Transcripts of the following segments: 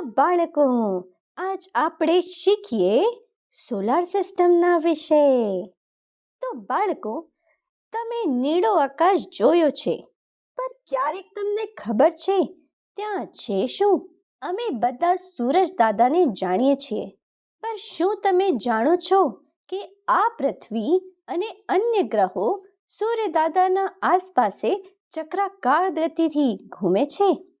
બાળકો, આજ આપણે શીખીએ સોલાર સિસ્ટમના વિશે. તો બાળકો, તમે નીળો આકાશ જોયો છે પણ ક્યારેક તમને ખબર છે ત્યાં છે શું? અમે બધા સૂરજ દાદાને જાણીએ છીએ પણ શું તમે જાણો છો કે આ પૃથ્વી અને અન્ય ગ્રહો સૂર્ય દાદાના આસપાસે ચક્રાકાર ગતિથી ઘૂમે છે?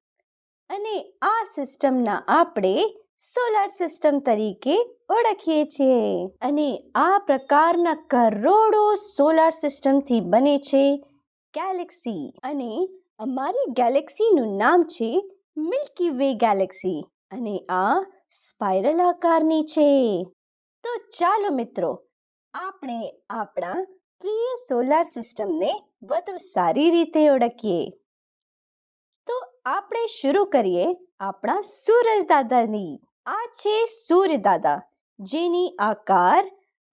અને આ સિસ્ટમના આપણે સોલાર સિસ્ટમ તરીકે ઓળખીએ છીએ. અને આ પ્રકારના કરોડો સોલાર સિસ્ટમથી બને છે ગેલેક્સી. અને અમારી ગેલેક્સીનું નામ છે મિલ્કી વે ગેલેક્સી. અને આ સ્પાઇરલ આકારની છે. તો ચાલો મિત્રો, આપણે આપણા પ્રિય સોલાર સિસ્ટમને વધુ સારી રીતે ઓળખીએ. આપણે શરૂ કરીએ આપણા સૂરજ દાદાની આ છે સૂર્ય દાદા જેની આકાર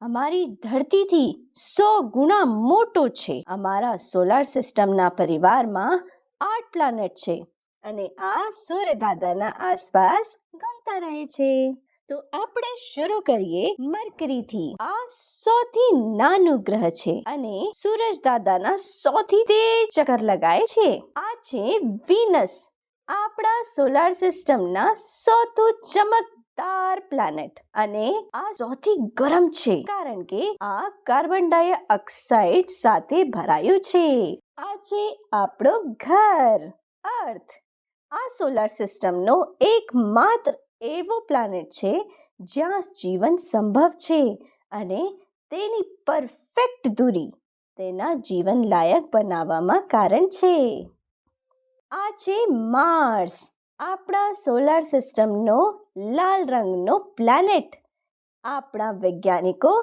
અમારી ધરતીથી સો ગુણા મોટો છે. અમારા સોલાર સિસ્ટમના પરિવારમાં આઠ પ્લાનેટ છે અને આ સૂર્ય દાદાના આસપાસ ગમતા રહે છે. તો આપણે શરૂ કરીએ મરકરીથી. આ સૌથી નાનું ગ્રહ છે અને સૂરજ દાદાના સૌથી તેજ ચક્કર લગાય છે. આ છે વિનસ, આપણા સોલાર સિસ્ટમના સૌથી ચમકદાર પ્લાનેટ. અને આ સૌથી ગરમ છે, કારણ કે આ કાર્બન ડાયોક્સાઇડ સાથે ભરાયું છે. આ છે આપણો ઘર, અર્થ. આ સોલાર સિસ્ટમનો એકમાત્ર એવો પ્લાનેટ છે જ્યાં જીવન સંભવ છે અને તેની પરફેક્ટ દૂરી તેના જીવન લાયક બનાવવામાં કારણ છે. આ છે માર્સ આપણા સોલાર સિસ્ટમનો લાલ રંગનો પ્લાનેટ આપણા વૈજ્ઞાનિકો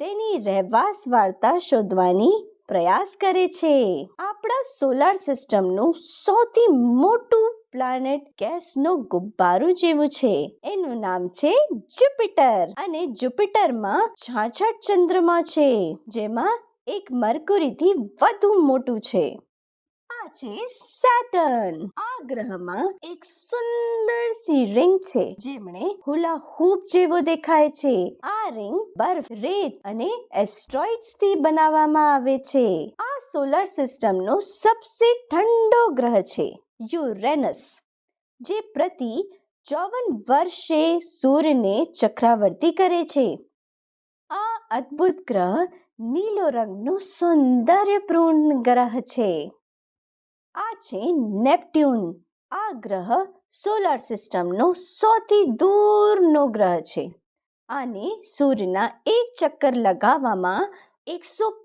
તેની રહેવાસ વાર્તા શોધવાની પ્રયાસ કરે છે. આપણા સોલાર સિસ્ટમનું સૌથી મોટું પ્લાનેટ ગેસનો ગુબ્બારો જેવું છે. એનું નામ છે જુપિટર અને જુપિટરમાં છાછઠ ચંદ્રમા છે, જેમાં એક મરકુરીથી વધુ મોટું છે. આ છે સેટર્ન. આ ગ્રહમાં એક સુંદર સી રિંગ છે, જેમણે હુલા હૂપ જેવો દેખાય છે. આ રિંગ બર્ફ, રેત અને એસ્ટ્રોઇડ્સથી બનાવવામાં આવે છે. આ સોલાર સિસ્ટમનો સબસે ઠંડો ગ્રહ છે. યુરેનસ, જે પ્રતિ ચોવન વર્ષે સૂર્યને ચક્રાવર્તી કરે છે. આ અદ્ભુત ગ્રહ નીલો રંગનો સૌંદર્યપૂર્ણ ગ્રહ છે. આ છે નેપ્ટ્યુન. આ ગ્રહ સોલાર સિસ્ટમનો સૌથી દૂરનો ગ્રહ છે. આને સૂર્યના એક ચક્કર લગાવવામાં એકસો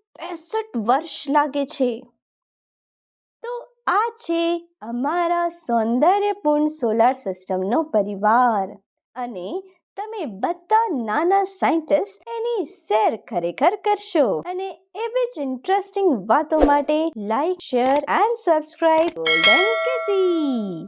વર્ષ લાગે છે. આ છે અમારા સૌંદર્યપૂર્ણ સોલાર સિસ્ટમનો પરિવાર. અને તમે બધા નાના સાયન્ટિસ્ટ એની શેર ખરેખર કરશો. અને એવી જ ઇન્ટરેસ્ટિંગ વાતો માટે like share and subscribe golden કિઝી